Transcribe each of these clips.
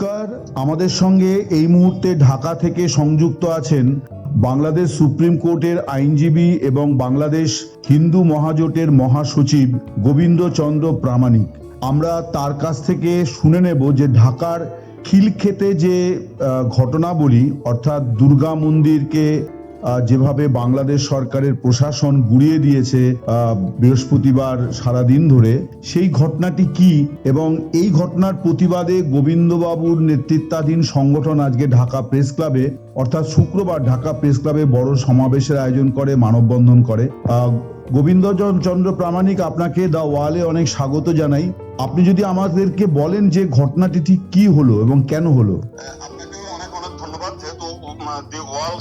নমস্কার। আমাদের সঙ্গে এই মুহূর্তে ঢাকা থেকে সংযুক্ত আছেন বাংলাদেশ সুপ্রিম কোর্টের আইনজীবী এবং বাংলাদেশ হিন্দু মহাজোটের মহাসচিব গোবিন্দ চন্দ্র প্রামাণিক। আমরা তার কাছ থেকে শুনে নেব যে ঢাকার খিলক্ষেতে যে ঘটনাবলী, অর্থাৎ দুর্গা মন্দিরকে যেভাবে বাংলাদেশ সরকারের প্রশাসন গুড়িয়ে দিয়েছে বৃহস্পতিবার সারাদিন ধরে, সেই ঘটনাটি কি এবং এই ঘটনার প্রতিবাদে গোবিন্দবাবুর নেতৃত্বাধীন সংগঠন আজকে ঢাকা প্রেস ক্লাবে, অর্থাৎ শুক্রবার ঢাকা প্রেস ক্লাবে বড় সমাবেশের আয়োজন করে, মানববন্ধন করে। গোবিন্দ চন্দ্র প্রামাণিক আপনাকে দা ওয়ালে অনেক স্বাগত জানাই। আপনি যদি আমাদেরকে বলেন যে ঘটনাটি ঠিক কি হলো এবং কেন হলো?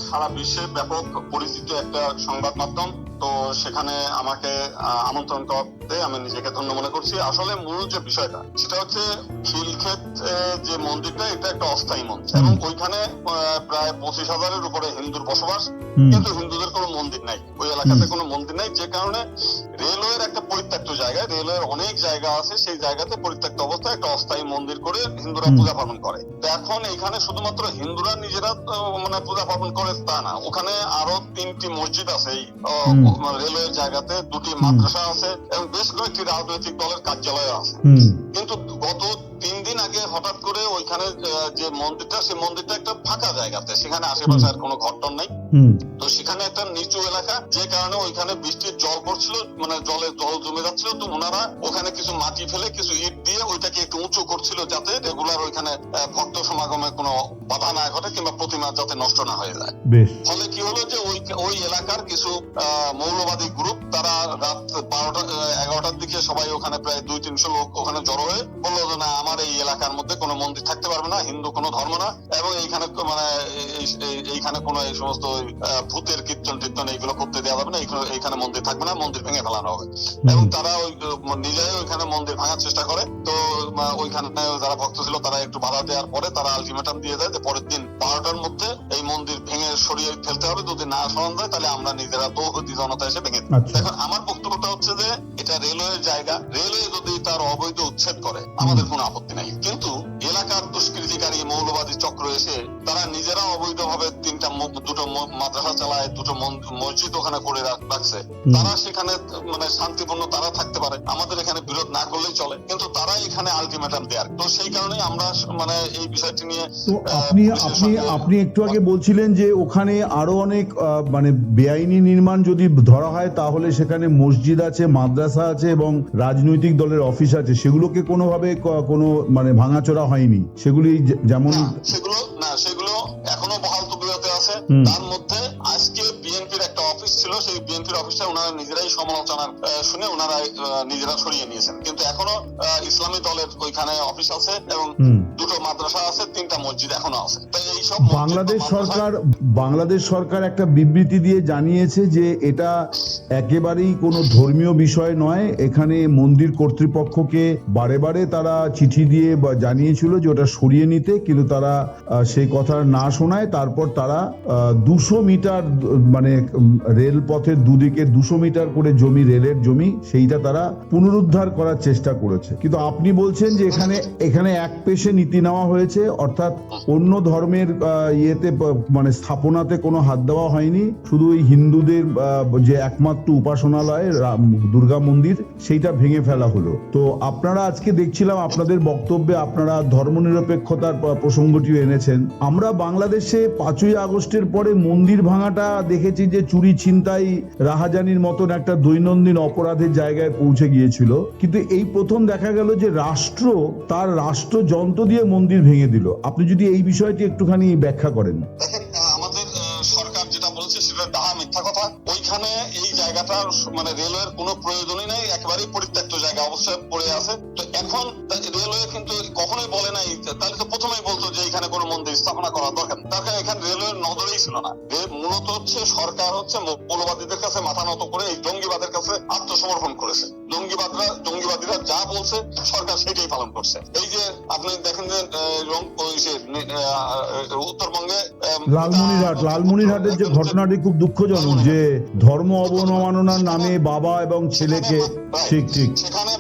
সারা বিশ্বে ব্যাপক পরিচিত একটা সংবাদ মাধ্যম তো সেখানে আমাকে আমন্ত্রণ করতে আমি নিজেকে ধন্য মনে করছি। আসলে মূল যে বিষয়টা সেটা হচ্ছে খিলক্ষেত যে মন্দিরটা এটা একটা অস্থায়ী মন্দির। এবং ওইখানে প্রায় পঁচিশ হাজারের উপরে হিন্দুর বসবাস। কিন্তু হিন্দুদের কোনো মন্দির নাই। ওই এলাকাতে কোনো মন্দির নাই। যে কারণে রেলওয়ের একটা পরিত্যক্ত জায়গায় রেলওয়ের অনেক জায়গা আছে সেই জায়গাতে পরিত্যক্ত অবস্থায় একটা অস্থায়ী মন্দির করে হিন্দুরা পূজা পালন করে। এখন এখানে শুধুমাত্র হিন্দুরা নিজেরা মানে পূজা পালন করে তা না। ওখানে আরও তিনটি মসজিদ আছে এই হুম। রেলওয়ের জায়গাতে দুটি মাদ্রাসা আছে এবং বেশ কয়েকটি রাজনৈতিক দলের কার্যালয় আছে। কিন্তু গত তিন দিন আগে হঠাৎ করে ওইখানে যে মন্দিরটা সেই মন্দিরটা একটা ফাঁকা জায়গাতে। সেখানে আশেপাশে আর কোনো ঘটন নাই। তো সেখানে একটা নিচু এলাকা যে কারণে ওইখানে বৃষ্টির জল পড়ছিল মানে জলে জল জমে যাচ্ছিল। তো ওনারা ওখানে কিছু মাটি ফেলে কিছু ইট দিয়ে ওইটাকে একটু উঁচু করছিল যাতে রেগুলার ওইখানে ভক্ত সমাগমে কোনো বাধা না ঘটে কিংবা প্রতিমা যাতে নষ্ট না হয়ে যায়। ফলে কি হলো যে ওই ওই এলাকার কিছু আহ, মৌলবাদী গ্রুপ তারা রাত বারোটা এগারোটার দিকে সবাই ওখানে প্রায় দুই তিনশো লোক ওখানে জড়ো হয়ে বলল যে না আমার এই এলাকার মধ্যে কোনো মন্দির থাকতে পারবে না হিন্দু কোনো ধর্ম না এবং এইখানে মানে এই- এই- এইখানে কোনো এই সমস্ত ভূতের কীর্তন টীর্তন এইগুলো করতে দেওয়া যাবে না এইখানে মন্দির থাকবে না মন্দির ভেঙে ফেলানো হবে এবং তারা ওই আহ, নিজেরাই ওইখানে মন্দির ভাঙার চেষ্টা করে তো ওইখানে যারা ভক্ত ছিল তারা একটু বাধা দেওয়ার পরে তারা আলটিমেটাম দিয়ে দেয় যে পরের দিন বারোটার মধ্যে এই মন্দির ভেঙে সরিয়ে ফেলতে হবে যদি না সরানো যায় তাহলে আমরা নিজেরা তৌহদি জনতা এসে ভেঙে। আচ্ছা। দেখুন আমার বক্তব্যটা হচ্ছে যে এটা রেলওয়ের জায়গা রেলওয়ে যদি তার অবৈধ উচ্ছেদ করে আমাদের কোনো আপত্তি নাই কিন্তু দুষ্কৃতিকারী মৌলবাদী চক্র এসে তারা নিজেরা অবৈধভাবে তিনটা দুটো মাদ্রাসা চালায় দুটো মসজিদ ওখানে করে রাখছে। তারা সেখানে মানে শান্তিপূর্ণ তারা থাকতে পারে। আমাদের এখানে বিরোধ না করলেই চলে। কিন্তু তারা এখানে আলটিমেটাম দেয়ার। তো সেই কারণেই আমরা মানে এই বিষয়টি নিয়ে আপনি আপনি আপনি একটু আগে বলছিলেন যে ওখানে আরও অনেক মানে বেআইনি নির্মাণ যদি ধরা হয় তাহলে সেখানে মসজিদ আছে মাদ্রাসা আছে এবং রাজনৈতিক দলের অফিস আছে। সেগুলোকে কোনোভাবে কোনো মানে ভাঙাচোরা হয়নি। সেগুলি যেমন সেগুলো না সেগুলো এখনও বহাল তবিয়তে আছে। তার মধ্যে আজকে বিএনপির একটা অফিস ছিল সেই বিএনপির অফিসে ওনারা নিজেরাই সমালোচনা শুনে ওনারা নিজেরা সরিয়ে নিয়েছেন। কিন্তু এখনও ইসলামী দলের ওইখানে অফিস আছে এবং। দুটো মাদ্রাসা আছে তিনটা মসজিদ এখনও আছে। এই সব বাংলাদেশ সরকার বাংলাদেশ সরকার একটা বিবৃতি দিয়ে জানিয়েছে যে এটা একেবারেই কোনো ধর্মীয় বিষয় নয়। এখানে মন্দির কর্তৃপক্ষকে বারে বারে তারা চিঠি দিয়ে বা জানিয়েছিল যে ওটা সরিয়ে নিতে কিন্তু তারা সেই কথা না শোনায়। তারপর তারা দুশো মিটার মানে রেলপথের দুদিকে দুশো মিটার করে জমি রেলের জমি সেইটা তারা পুনরুদ্ধার করার চেষ্টা করেছে। কিন্তু আপনি বলছেন যে এখানে এখানে এক পেশে নীতি নেওয়া হয়েছে, অর্থাৎ অন্য ধর্মের ইয়েতে মানে স্থাপনাতে কোনো হাত দেওয়া হয়নি। শুধু ওই হিন্দুদের যে একমাত্র উপাসনালয় দুর্গা মন্দির, সেইটা ভেঙে ফেলা হলো। তো আপনারা আজকে দেখছিলাম আপনাদের বক্তব্যে আপনারা ধর্মনিরপেক্ষতার প্রসঙ্গটিও এনেছেন। আমরা বাংলাদেশে পাঁচই আগস্টের পরে মন্দির ভাঙাটা দেখেছি যে চুরি ছিনতাই রাহাজানির মতন একটা দৈনন্দিন অপরাধের জায়গায় পৌঁছে গিয়েছিল। কিন্তু এই প্রথম দেখা গেল যে রাষ্ট্র, তার রাষ্ট্রযন্ত্র দিয়ে মন্দির ভেঙে দিল। আপনি যদি এই বিষয়টি একটুখানি ব্যাখ্যা করেন। আমাদের সরকার যেটা বলছে সেটা ডাহা মিথ্যা কথা। ওইখানে এই জায়গাটা মানে রেলওয়ের কোনো প্রয়োজনই নাই একেবারেই পরিত্যক্ত জায়গা অবশ্যই পড়ে আছে। তো এখন রেলওয়ে কিন্তু কখনোই বলে নাই তাহলে তো প্রথমেই বলতো যে এখানে কোনো মন্দির স্থাপনা করা দরকার কারণ এখানে রেলওয়ের নজরেই ছিল না। রে- মূলত হচ্ছে সরকার হচ্ছে মৌলবাদীদের কাছে মাথা নত করে এই জঙ্গিবাদের কাছে আত্মসমর্পণ করেছে। জঙ্গিবাদরা জঙ্গিবাদীরা যা বলছে সরকার সেটাই পালন করছে। এই যে আপনি দেখেন যে যে, উত্তরবঙ্গে লালমনিরহাট লালমনিরহাটের যে ঘটনাটি খুব দুঃখজনক যে ধর্ম অবমাননার নামে বাবা এবং ছেলেকে ঠিক ঠিক। সেখানে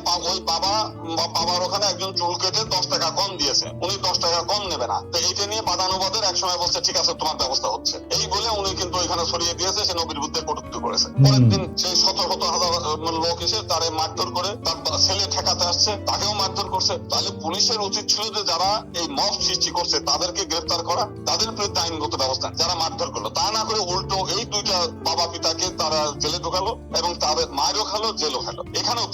বাবার ওখানে একজন চুল কেটে দশ টাকা কম দিয়েছে। উনি দশ টাকা কম নেবে না। তো এইটা নিয়ে বাদানুবাদের এক সময় বলছে ঠিক আছে তোমার ব্যবস্থা হচ্ছে। এই বলে উনি কিন্তু ওইখানে সরিয়ে দিয়েছে সে নবীর বিরুদ্ধে কটূক্তি করেছে। পরের দিন সেই শত শত হাজার লোক এসে তারে মারধর করে তার ছেলে ঠেকাতে আসছে তাকেও মারধর করছে। তাহলে পুলিশের উচিত ছিল যে যারা এই মব সৃষ্টি করছে তাদেরকে গ্রেফতার করা তাদের বিরুদ্ধে আইনগত ব্যবস্থা যারা মারধর করল। তা না করে উল্টো এই দুইটা বাবা পিতাকে তারা জেলে ঢোকালো এবং তাদের মায়েরও খালো জেলও খালো।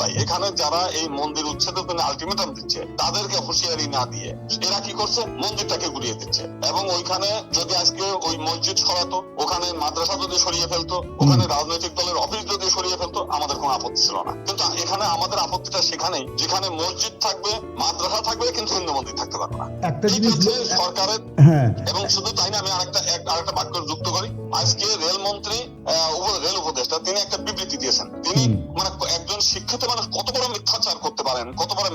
তাই এখানে যারা এই মন্দির উচ্ছেদের জন্য আলটিমেটাম দিচ্ছে তাদেরকে হুঁশিয়ারি না দিয়ে এরা কি করছে? মন্দিরটাকে গুড়িয়ে দিচ্ছে। এবং ওইখানে যদি আজকে ওই মসজিদ সরাতো ওখানে মাদ্রাসা যদি সরিয়ে ফেলতো ওখানে রাজনৈতিক দলের অফিস যদি সরিয়ে ফেলতো আমাদের কোনো আপত্তি ছিল না। কিন্তু এখানে আমাদের আপত্তিটা সেখানেই যেখানে মসজিদ থাকবে মাদ্রাসা থাকবে কিন্তু হিন্দু মন্দির থাকতে পারবে না। সরকারের হ্যাঁ। এবং শুধু তাই না আমি আরেকটা এক- আরেকটা বাক্য যুক্ত করি। আজকে রেলমন্ত্রী আহ, উপ- রেল উপদেষ্টা তিনি একটা বিবৃতি দিয়েছেন। তিনি। মানে একজন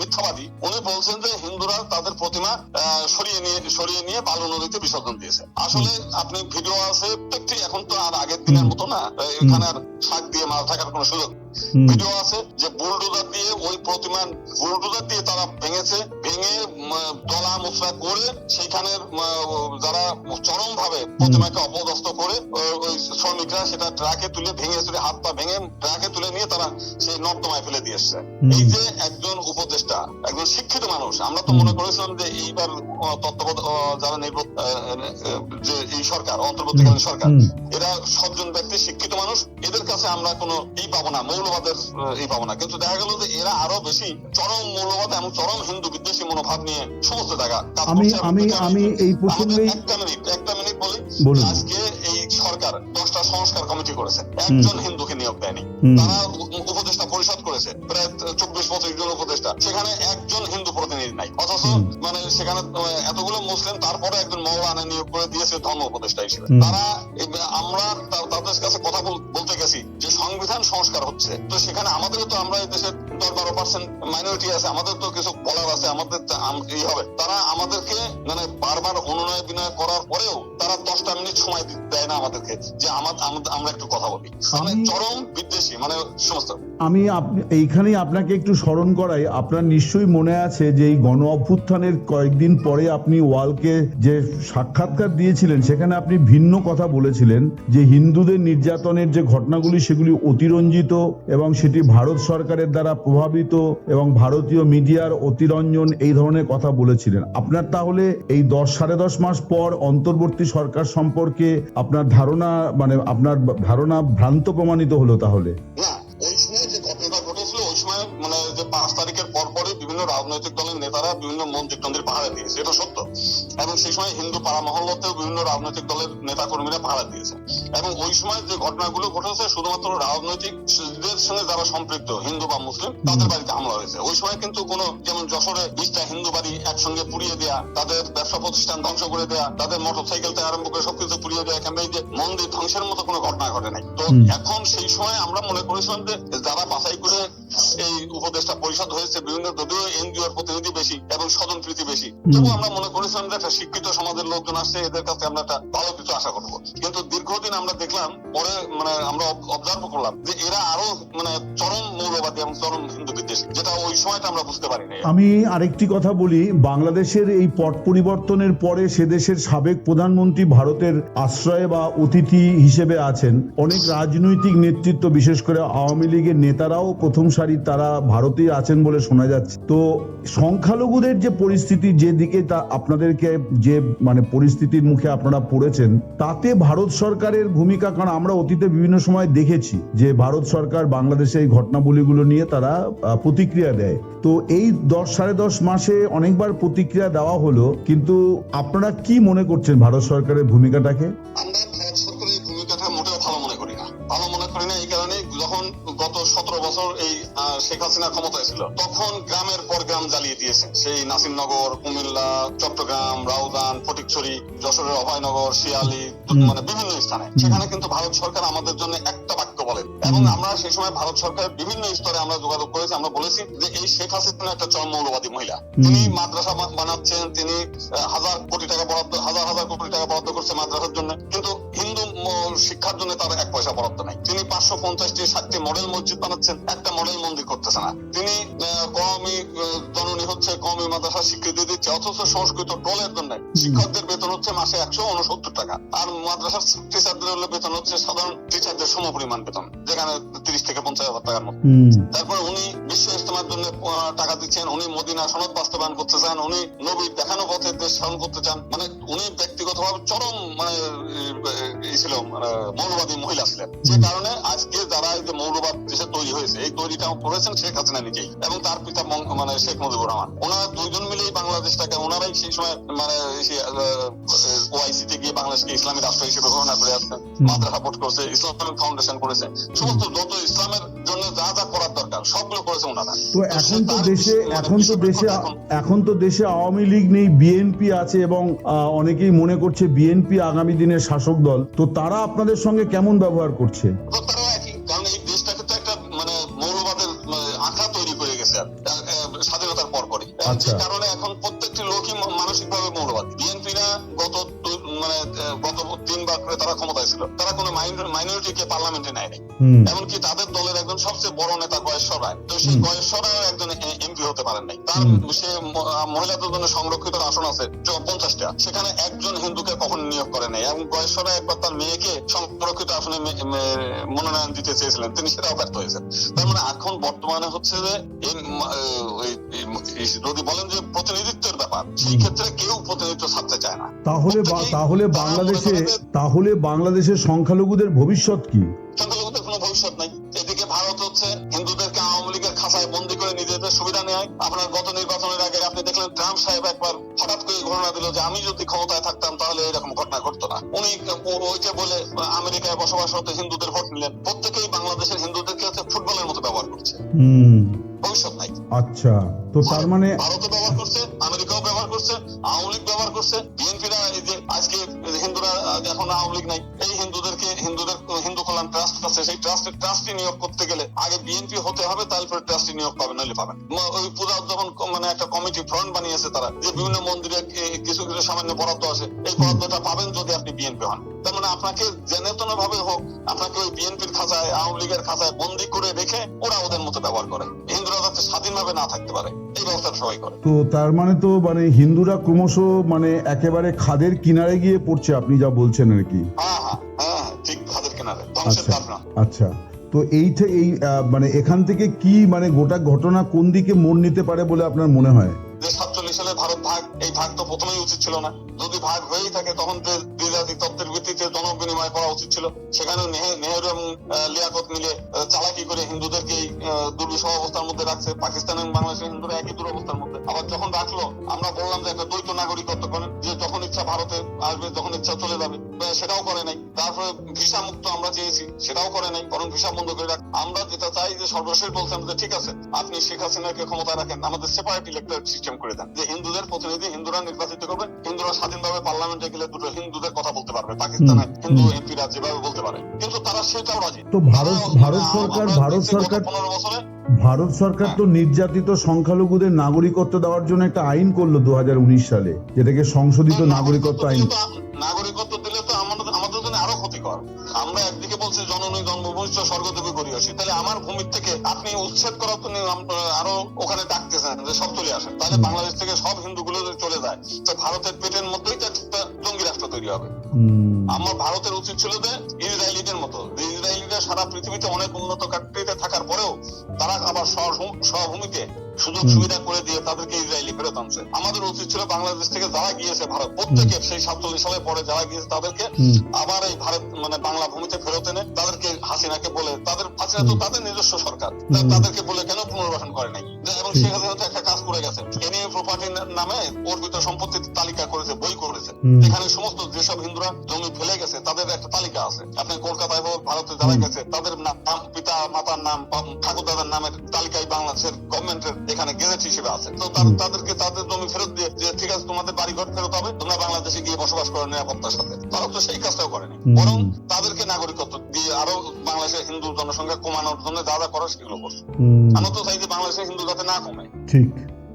মিথ্যাবাদী উনি বলছেন যে হিন্দুরা তাদের প্রতিমা আহ, সরিয়ে নিয়ে সরিয়ে নিয়ে বালু নদীতে বিসর্জন দিয়েছে। আসলে আপনি ভিডিও আছে প্রত্যেকটি এখন তো আর আগের দিনের মতো না এখানে আর শাক দিয়ে মাছ থাকার কোনো সুযোগ ভিডিও আছে প্রতিমা বুলডোজার দিয়ে তারা ভেঙেছে ভেঙে উম, দলা মোচড়া করে সেইখানে যারা চরম ভাবে প্রতিমাকে অপদস্থ করে ওই শ্রমিকরা সেটা ট্রাকে তুলে ভেঙে চুরে হাত পা ভেঙে ট্রাকে তুলে নিয়ে তারা সেই নর্দমায় ফেলে দিয়ে এসছে। এই যে একজন উপদেষ্টা একজন শিক্ষিত মানুষ আমরা তো মনে করেছিলাম যে এইবার তত্ত্বাবধায়ক যারা যে এই সরকার অন্তর্বর্তীকালীন সরকার এরা সজ্জন ব্যক্তি শিক্ষিত মানুষ এদের কাছে আমরা কোনো এই পাবো না মৌলবাদের এই পাবো না। কিন্তু দেখা গেল যে এরা আরও বেশি চরম মৌলবাদ এবং চরম হিন্দু বিদ্বেষী মনোভাব নিয়ে সমস্ত জায়গা আমি আমি আমি এই প্রসঙ্গেই আমাদের একটা মিনিট একটা মিনিট বলি। আজকে এই সরকার দশটা সংস্কার কমিটি করেছে। একজন হিন্দুকে নিয়োগ দেয়নি। তারা উপদেষ্টা পরিষদ করেছে প্রায় চব্বিশ পঁচিশ জন উপদেষ্টা। সেখানে একজন হিন্দু প্রতিনিধি নাই। অথচ মানে সেখানে এতগুলো মুসলিম তারপরে একজন মৌলানা নিয়োগ করে দিয়েছে ধর্ম উপদেষ্টা হিসেবে। তারা আমরা তাদের কাছে কথা বল- সংবিধান সংস্কার হচ্ছে। তো সেখানে আমাদেরও তো আমরা দেশের দশ বারো পার্সেন্ট মাইনরিটি আছে আমাদের তো কিছু বলার আছে আমাদের এই হবে। তারা আমাদেরকে মানে বারবার অনুনয় বিনয় করার পরেও তারা দশটা মিনিট সময় দেয় না আমাদেরকে যে আমরা একটু কথা বলি। মানে চরম বিদ্বেষী মানে সমস্ত। আমি এইখানেই আপনাকে একটু স্মরণ করাই আপনার নিশ্চয়ই মনে আছে যে এই গণ অভ্যুত্থানের কয়েকদিন পরে আপনি ওয়ালকে যে সাক্ষাৎকার দিয়েছিলেন সেখানে আপনি ভিন্ন কথা বলেছিলেন যে হিন্দুদের নির্যাতনের যে ঘটনাগুলি সেগুলি অতিরঞ্জিত এবং সেটি ভারত সরকারের দ্বারা প্রভাবিত এবং ভারতীয় মিডিয়ার অতিরঞ্জন এই ধরনের কথা বলেছিলেন। আপনার তাহলে এই দশ, সাড়ে দশ মাস পর অন্তর্বর্তী সরকার সম্পর্কে আপনার ধারণা মানে আপনার ধারণা ভ্রান্ত প্রমাণিত হলো তাহলে? মানে রাজনৈতিক দলের নেতারা বিভিন্ন মন্দির টন্দির পাহারা দিয়েছে, এটা সত্য। এবং সেই সময় হিন্দু পাড়া মহল্লাতেও বিভিন্ন রাজনৈতিক দলের নেতা কর্মীরা পাহারা দিয়েছে। এবং ওই সময় যে ঘটনাগুলো ঘটেছে শুধুমাত্র রাজনৈতিক সঙ্গে যারা সম্পৃক্ত হিন্দু বা মুসলিম তাদের বাড়িতে হামলা হয়েছে। ওই সময় কিন্তু কোনো যেমন যশোরে বিশটা হিন্দু বাড়ি একসঙ্গে পুড়িয়ে দেয়া তাদের ব্যবসা প্রতিষ্ঠান ধ্বংস করে দেয়া তাদের মোটর সাইকেল থেকে আরম্ভ করে সবকিছু পুড়িয়ে দেয়া কেন এই যে মন্দির ধ্বংসের মতো কোনো ঘটনা ঘটে নাই। তো এখন সেই সময় আমরা মনে করেছিলাম যে যারা বাছাই করে এই উপদেষ্টা পরিষদ হয়েছে বিভিন্ন যদিও এনজিওর প্রতিনিধি বেশি এবং স্বজন প্রীতি বেশি। তবু আমরা মনে করেছিলাম যে একটা শিক্ষিত সমাজের লোকজন আসছে এদের কাছে আমরা একটা ভালো কিছু আশা করব। কিন্তু দীর্ঘদিন আমরা দেখলাম পরে মানে আমরা অবজার্ভ করলাম যে এরা আরও মানে চরম মৌলবাদী এবং চরম হিন্দু বিদ্বেষী যেটা ওই সময়টা আমরা বুঝতে পারিনি। আমি আরেকটি কথা বলি বাংলাদেশের এই পট পরিবর্তনের পরে সে দেশের সাবেক প্রধানমন্ত্রী ভারতের আশ্রয়ে বা অতিথি হিসেবে আছেন। অনেক রাজনৈতিক নেতৃত্ব বিশেষ করে আওয়ামী লীগের নেতারাও প্রথম সারির তারা ভারতেই আছেন বলে শোনা যাচ্ছে। তো সংখ্যালঘুদের যে পরিস্থিতি যেদিকে তা আপনাদেরকে যে মানে পরিস্থিতির মুখে আপনারা পড়েছেন, তাতে ভারত সরকারের ভূমিকা কারণ আমরা অতীতে বিভিন্ন সময় দেখেছি যে ভারত সরকার বাংলাদেশে এই ঘটনাবলীগুলো নিয়ে তারা প্রতিক্রিয়া দেয়। তো এই দশ, সাড়ে দশ মাসে অনেকবার প্রতিক্রিয়া দেওয়া হলো, কিন্তু আপনারা কি মনে করছেন ভারত সরকারের ভূমিকাটাকে? আমরা ভারত সরকারের ভূমিকাটা মোটেও ভালো মনে করি না। ভালো মনে করি না কারণে যখন গত সতেরো বছর এই শেখ হাসিনা ক্ষমতায় ছিল তখন গ্রামের পর গ্রাম জ্বালিয়ে দিয়েছে সেই নাসিরনগর কুমিল্লা চট্টগ্রাম রাউজান ফটিকছড়ি যশোরের অভয়নগর শিয়ালি মানে বিভিন্ন স্থানে। সেখানে কিন্তু ভারত সরকার আমাদের জন্য একটা বাক্য বলেন এবং আমরা সেই সময় ভারত সরকারের বিভিন্ন স্তরে আমরা যোগাযোগ করেছি আমরা বলেছি যে এই শেখ হাসিনা একটা চরম মৌলবাদী মহিলা তিনি মাদ্রাসা বানাচ্ছেন তিনি হাজার কোটি টাকা বরাদ্দ হাজার হাজার কোটি টাকা বরাদ্দ করছে মাদ্রাসার জন্য। কিন্তু হিন্দু শিক্ষার জন্য তার এক পয়সা বরাদ্দ নাই। তিনি পাঁচশো পঞ্চাশটি ষাটটি মডেল মসজিদ বানাচ্ছেন একটা মডেল মন্দির করতেছে না। তিনি আহ, জননী হচ্ছে কওমি মাদ্রাসা স্বীকৃতি দিচ্ছে অথচ সংস্কৃত টোলের জন্য। শিক্ষকদের বেতন হচ্ছে মাসে একশো উনসত্তর টাকা আর মাদ্রাসার টিচারদের হলে বেতন হচ্ছে সাধারণ টিচারদের সম পরিমাণ বেতন যেখানে তিরিশ থেকে পঞ্চাশ হাজার টাকার মতো। তারপরে উনি বিশ্ব ইস্তেমার জন্য টাকা দিচ্ছেন উনি মদিনা সনদ বাস্তবায়ন করতে চান উনি নবীর দেখানো পথে দেশ শাসন করতে চান। মানে উনি ব্যক্তিগতভাবে চরম মানে ছিল মানে মৌলবাদী মহিলা ছিলেন। যে কারণে আজকে যারা এই যে মৌলবাদ দেশে তৈরি হয়েছে এই তৈরিটা করেছেন শেখ হাসিনা নিজেই এবং তার পিতা মানে শেখ মুজিবুর রহমান। ওনারা দুইজন মিলেই বাংলাদেশটাকে ওনারাই সেই সময় মানে ওআইসি তে গিয়ে বাংলাদেশকে ইসলামী রাষ্ট্র হিসেবে ঘোষণা করে আসছেন মাদ্রাসা করেছে ইসলামিক ফাউন্ডেশন করেছে। সমস্ত যত ইসলামের জন্য যা যা করার দরকার সবগুলো করেছে ওনারা। তো এখন তো দেশে মানে এখন তো দেশে এখন- তো দেশে আওয়ামী লীগ নেই বিএনপি আছে এবং অনেকেই মনে করছে বিএনপি আগামী দিনের শাসক দল। তো তারা আপনাদের সঙ্গে কেমন ব্যবহার করছে? মানে মানে, স্বাধীনতার যে আচ্ছা। কারণে এখন প্রত্যেকটি লোকই মানসিক ভাবে মৌলবাদ। বিএনপিরা গত মানে গত তিনবার করে তারা ক্ষমতায় ছিল। তারা কোনো মাইনরিটিকে পার্লামেন্টে নেয়নি। এমনকি তাদের দলের একজন সবচেয়ে বড় নেতা গয়েশ্বর রায়। তো সেই। গয়েশ্বর রায় একজন এমপি হতে পারেন নাই। তার সে মহিলাদের জন্য সংরক্ষিত আসন আছে পঞ্চাশটা সেখানে একজন হিন্দুকে কখনো নিয়োগ করে নাই এবং গয়েশ্বর একবার তার মেয়েকে সংরক্ষিত আসনে মনোনয়ন দিতে চেয়েছিলেন। তিনি সেটাও ব্যর্থ হয়েছেন। তার মানে এখন বর্তমানে হচ্ছে যে যদি বলেন যে প্রতিনিধিত্বের ব্যাপার সেই ক্ষেত্রে কেউ প্রতিনিধিত্ব ছাড়তে চায় না। তাহলে তাহলে বাংলাদেশে তাহলে বাংলাদেশের সংখ্যালঘুদের ভবিষ্যৎ কি? করে নিজেদের সুবিধা নেয়। আপনার গত নির্বাচনের আগে আপনি দেখলেন ট্রাম্প সাহেব একবার হঠাৎ করে ঘোষণা দিল যে আমি যদি ক্ষমতায় থাকতাম তাহলে এরকম ঘটনা ঘটতো না। উনি ওইটা বলে আমেরিকায় বসবাসরত হিন্দুদের ভোট নিলেন। প্রত্যেকেই বাংলাদেশের হিন্দুদেরকে হচ্ছে ফুটবলের মতো ব্যবহার করছে। ভবিষ্যৎ নাই। আচ্ছা তো তার মানে ভারতও ব্যবহার করছে আমেরিকাও ব্যবহার করছে আওয়ামী লীগ ব্যবহার করছে। বিএনপিরা এই যে আজকে হিন্দুরা এখন আওয়ামী লীগ নাই। এই হিন্দুদেরকে হিন্দুদের কল্যাণ ট্রাস্ট আছে। সেই ট্রাস্টের ট্রাস্টি নিয়োগ করতে গেলে আগে বিএনপি হতে হবে তারপরে ট্রাস্টি নিয়োগ পাবে নইলে পাবেন ওই উদযাপন ক- মানে একটা কমিটি ফ্রন্ট বানিয়েছে তারা যে বিভিন্ন মন্দিরে কিছু কিছু সামান্য বরাদ্দ আছে এই বরাদ্দটা পাবেন যদি আপনি বিএনপি হন। তার মানে আপনাকে যেনে তেনে ভাবে হোক আপনাকে ওই বিএনপির খাঁচায় আওয়ামী লীগের খাঁচায় বন্দি করে রেখে ওরা ওদের মতো ব্যবহার করে। হিন্দুরা যাতে স্বাধীনভাবে না থাকতে পারে এই ব্যবস্থা সবাই করে। তো তার মানে তো মানে হিন্দুরা ক্রমশ মানে একেবারে খাদের কিনারে গিয়ে পড়ছে আপনি যা বলছেন আর কি। ধ্বংসের আচ্ছা। আচ্ছা তো এই এই আহ, মানে এখান থেকে কি মানে গোটা ঘটনা কোন দিকে মোড় নিতে পারে বলে আপনার মনে হয় সাতচল্লিশ সালে ভারত ভাগ, এই ভাগ তো প্রথমেই উচিত ছিল না। যদি ভাগ হয়েই থাকে, তখন যে দ্বিজাতি তত্ত্বের ভিত্তিতে জন বিনিময় করা উচিত ছিল সেখানে নেহে- নেহেরু এবং লিয়াকত মিলে চালাকি করে হিন্দুদেরকে এই দুর্বিষহ অবস্থার মধ্যে রাখছে। পাকিস্তান এবং বাংলাদেশের হিন্দুরা একই দুরবস্থার মধ্যে। আবার যখন রাখল, আমরা বললাম যে একটা দ্বৈত নাগরিকত্ব করেন, যে যখন ইচ্ছা ভারতে আসবে, যখন ইচ্ছা চলে যাবে সেটাও করে নাই। তারপরে ভিসা মুক্ত আমরা চেয়েছি, সেটাও করে নাই, বরং ভিসা বন্ধ করে রাখ। আমরা যেটা চাই যে সর্বশেষ বলছেন যে ঠিক আছে, আপনি শেখ হাসিনাকে ক্ষমতা রাখেন, আমাদের সেপারেট ইলেকট্রেট সিস্টেম করে দেন। যে হিন্দুদের প্রতিনিধি হিন্দুরা নির্বাচিত করবে হিন্দুরা স্বাধীনভাবে পার্লামেন্টে গেলে দুটো হিন্দুদের কথা বলতে পারবে পাকিস্তানে হিন্দু এমপিরা যেভাবে বলতে পারে। কিন্তু তারা সেটাও রাজি। তো ভারত ভারত সরকার ভারত সরকার পনেরো বছরে ভারত সরকার তো নির্যাতিত সংখ্যালঘুদের নাগরিকত্ব দেওয়ার জন্য একটা আইন করল দু হাজার উনিশ সালে যেটাকে সংশোধিত নাগরিকত্ব আইন। নাগরিকত্ব বলছি জননী জন্মভূমিষ্ঠ স্বর্গদেবী করিয়াছি তাহলে আমার ভূমির থেকে আপনি উচ্ছেদ করার জন্য আরও ওখানে ডাকতেছেন যে সব চলে আসেন। তাহলে বাংলাদেশ থেকে সব হিন্দুগুলো চলে যায়। তো ভারতের পেটের মধ্যেই তো একটা জঙ্গি রাষ্ট্র তৈরি হবে। আমার ভারতের উচিত ছিল যে ইসরায়েলিদের মতো। ইসরায়েলিরা সারা পৃথিবীতে অনেক উন্নত কান্ট্রিতে থাকার পরেও তারা আবার স্বভূমিতে সুযোগ সুবিধা করে দিয়ে তাদেরকে ইসরায়েলি ফেরত আনছে। আমাদের উচিত ছিল বাংলাদেশ থেকে যারা গিয়েছে ভারত প্রত্যেকে সেই সাতচল্লিশ সালের পরে যারা গিয়েছে তাদেরকে আবার এই ভারত মানে বাংলা ভূমিতে ফেরত এনে তাদেরকে হাসিনাকে বলে তাদের হাসিনা তো তাদের নিজস্ব সরকার। তাদেরকে বলে কেন পুনর্বাসন করে নাই? এবং। শেখ হাসিনা তো একটা কাজ করে গেছে এনিয়ে প্রপার্টির নামে অর্পিত সম্পত্তির তালিকা করেছে বই করেছে। হুম। এখানে সমস্ত যেসব হিন্দুরা জমি ফেলে গেছে তাদের একটা তালিকা আছে। আপনি কলকাতায় হোক ভারতে যারা গেছে তাদের নাম পিতা মাতার নাম ঠাকুর দাদার নামের তালিকায় বাংলাদেশের গভর্নমেন্টের এখানে গেজেট হিসেবে আছে। তো তাদেরকে তাদের জমি ফেরত দিয়ে যে ঠিক আছে তোমাদের বাড়ি ঘর ফেরত হবে তোমরা বাংলাদেশে গিয়ে বসবাস করো নিরাপত্তার সাথে। তারা তো সেই কাজটাও করেনি। বরং তাদেরকে নাগরিকত্ব দিয়ে আরও বাংলাদেশের হিন্দু জনসংখ্যা কমানোর জন্য যা যা করার সেগুলো করছে। আমরা তো চাই যে বাংলাদেশের হিন্দু যাতে না কমে। ঠিক।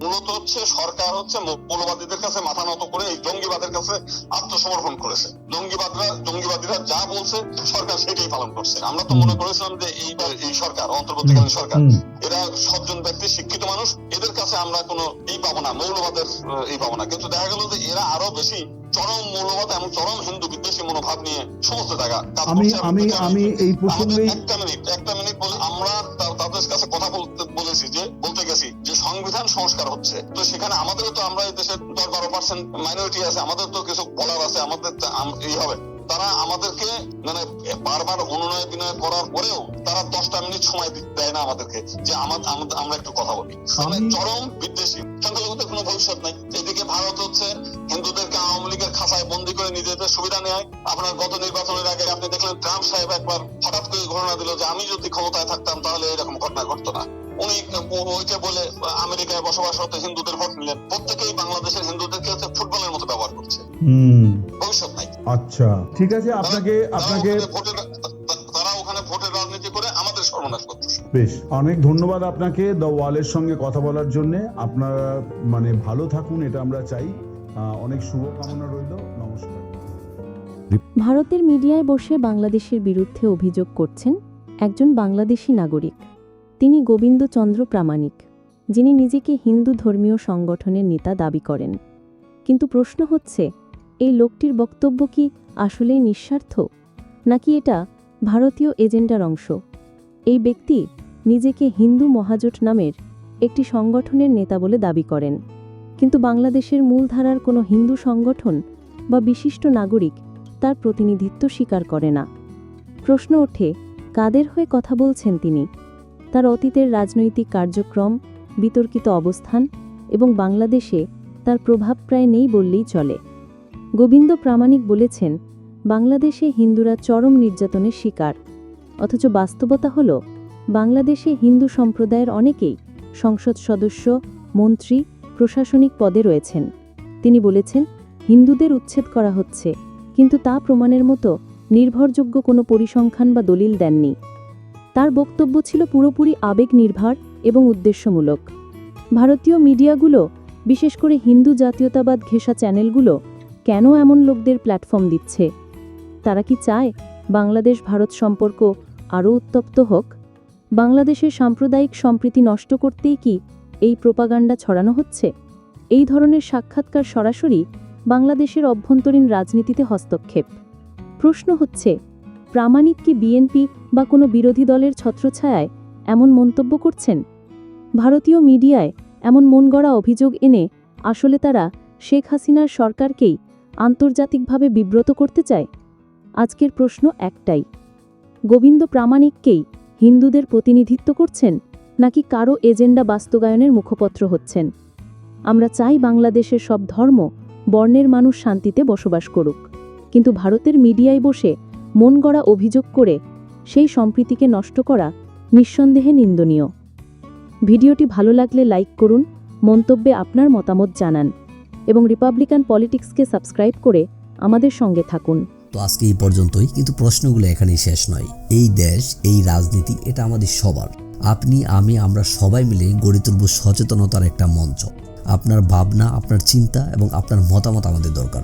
মূলত হচ্ছে সরকার হচ্ছে মৌলবাদীদের কাছে মাথা নত করে এই জঙ্গিবাদের কাছে আত্মসমর্পণ করেছে। জঙ্গিবাদরা জঙ্গিবাদীরা যা বলছে সরকার সেটাই পালন করছে। আমরা তো মনে করেছিলাম যে এই এই সরকার অন্তর্বর্তীকালীন সরকার এরা সজ্জন ব্যক্তি শিক্ষিত মানুষ এদের কাছে আমরা কোনো এই পাবো না মৌলবাদের এই পাবো না কিন্তু দেখা গেল যে এরা আরও বেশি চরম মৌলবাদ এবং চরম হিন্দু বিদ্বেষী মনোভাব নিয়ে সমস্ত জায়গা আমি আমি আমি এই আমাদের প্রসঙ্গেই একটা মিনিট একটা মিনিট বলে বলেছি যে বলতে গেছি যে সংবিধান সংস্কার হচ্ছে। তো সেখানে আমাদেরও তো আমরা এই দেশের দশ বারো পার্সেন্ট মাইনরিটি আছে আমাদের তো কিছু বলার আছে আমাদের এই হবে। তারা আমাদেরকে মানে বারবার অনুনয় বিনয় করার পরেও তারা দশটা মিনিট সময় দেয় না আমাদেরকে যে আমা- আমা- আমরা একটু কথা বলি। মানে চরম বিদ্বেষী। সংখ্যালঘুদের কোনো ভবিষ্যৎ নাই। এদিকে ভারত হচ্ছে হিন্দুদেরকে আওয়ামী লীগের খাঁচায় বন্দি করে নিজেদের সুবিধা নেয়। আপনার গত নির্বাচনের আগে আপনি দেখলেন ট্রাম্প সাহেব একবার হঠাৎ করে ঘোষণা দিল যে আমি যদি ক্ষমতায় থাকতাম তাহলে এরকম ঘটনা ঘটতো না। উনি ওইটা বলে আমেরিকায় বসবাসরত হিন্দুদের ভোট নিলেন। প্রত্যেকেই বাংলাদেশের হিন্দুদেরকে হচ্ছে ফুটবলের মতো ব্যবহার করছে। ভবিষ্যৎ নাই। আচ্ছা। ঠিক আছে আপনাকে আপনাকে তারা ওখানে ভোটের রাজনীতি করে আমাদের সর্বনাশ করতেছে। বেশ অনেক ধন্যবাদ আপনাকে দ্য ওয়ালের সঙ্গে কথা বলার জন্য। আপনারা মানে ভালো থাকুন এটা আমরা চাই। আহ, অনেক শুভকামনা রইল। নমস্কার। ভারতের মিডিয়ায় বসে বাংলাদেশের বিরুদ্ধে অভিযোগ করছেন একজন বাংলাদেশি নাগরিক। তিনি গোবিন্দচন্দ্র প্রামাণিক, যিনি নিজেকে হিন্দু ধর্মীয় সংগঠনের নেতা দাবি করেন। কিন্তু প্রশ্ন হচ্ছে, এই লোকটির বক্তব্য কি আসলেই নিঃস্বার্থ? নাকি এটা ভারতীয় এজেন্ডার অংশ? এই ব্যক্তি নিজেকে হিন্দু মহাজোট নামের একটি সংগঠনের নেতা বলে দাবি করেন। কিন্তু বাংলাদেশের মূলধারার কোনো হিন্দু সংগঠন বা বিশিষ্ট নাগরিক তার প্রতিনিধিত্ব স্বীকার করে না। প্রশ্ন ওঠে, কাদের হয়ে কথা বলছেন তিনি? তার অতীতের রাজনৈতিক কার্যক্রম, বিতর্কিত অবস্থান এবং বাংলাদেশে তার প্রভাব প্রায় নেই বললেই চলে। গোবিন্দ প্রামাণিক বলেছেন, বাংলাদেশে হিন্দুরা চরম নির্যাতনের শিকার। অথচ বাস্তবতা হল, বাংলাদেশে হিন্দু সম্প্রদায়ের অনেকেই সংসদ সদস্য, মন্ত্রী, প্রশাসনিক পদে রয়েছেন। তিনি বলেছেন, হিন্দুদের উচ্ছেদ করা হচ্ছে, কিন্তু তা প্রমাণের মতো নির্ভরযোগ্য কোনো পরিসংখ্যান বা দলিল দেননি। তার বক্তব্য ছিল পুরোপুরি আবেগ নির্ভর এবং উদ্দেশ্যমূলক। ভারতীয় মিডিয়াগুলো, বিশেষ করে হিন্দু জাতীয়তাবাদ ঘেঁষা চ্যানেলগুলো, কেন এমন লোকদের প্ল্যাটফর্ম দিচ্ছে? তারা কি চায় বাংলাদেশ ভারত সম্পর্ক আরও উত্তপ্ত হোক? বাংলাদেশের সাম্প্রদায়িক সম্প্রীতি নষ্ট করতেই কি এই প্রোপাগান্ডা ছড়ানো হচ্ছে? এই ধরনের সাক্ষাৎকার সরাসরি বাংলাদেশের অভ্যন্তরীণ রাজনীতিতে হস্তক্ষেপ। প্রশ্ন হচ্ছে প্রামাণিক কি বিএনপি বা কোনো বিরোধী দলের ছত্রছায়ায় এমন মন্তব্য করছেন? ভারতীয় মিডিয়ায় এমন মনগড়া অভিযোগ এনে আসলে তারা শেখ হাসিনার সরকারকেই আন্তর্জাতিকভাবে বিব্রত করতে চায়? আজকের প্রশ্ন একটাই। গোবিন্দ প্রামাণিককেই হিন্দুদের প্রতিনিধিত্ব করছেন নাকি কারও এজেন্ডা বাস্তবায়নের মুখপত্র হচ্ছেন? আমরা চাই বাংলাদেশের সব ধর্ম, বর্ণের মানুষ শান্তিতে বসবাস করুক। কিন্তু ভারতের মিডিয়ায় বসে মন গড়া অভিযোগ করে সেই সম্প্রীতিকে নষ্ট করা নিঃসন্দেহে নিন্দনীয়। ভিডিওটি ভালো লাগলে লাইক করুন, মন্তব্যে আপনার মতামত জানান এবং রিপাবলিকান পলিটিক্সকে সাবস্ক্রাইব করে আমাদের সঙ্গে থাকুন। তো আজকে এই পর্যন্তই, কিন্তু প্রশ্নগুলো এখানেই শেষ নয়। এই দেশ, এই রাজনীতি, এটা আমাদের সবার। আপনি, আমি, আমরা সবাই মিলে গড়ে তুলব সচেতনতার একটা মঞ্চ। আপনার ভাবনা, আপনার চিন্তা এবং আপনার মতামত আমাদের দরকার।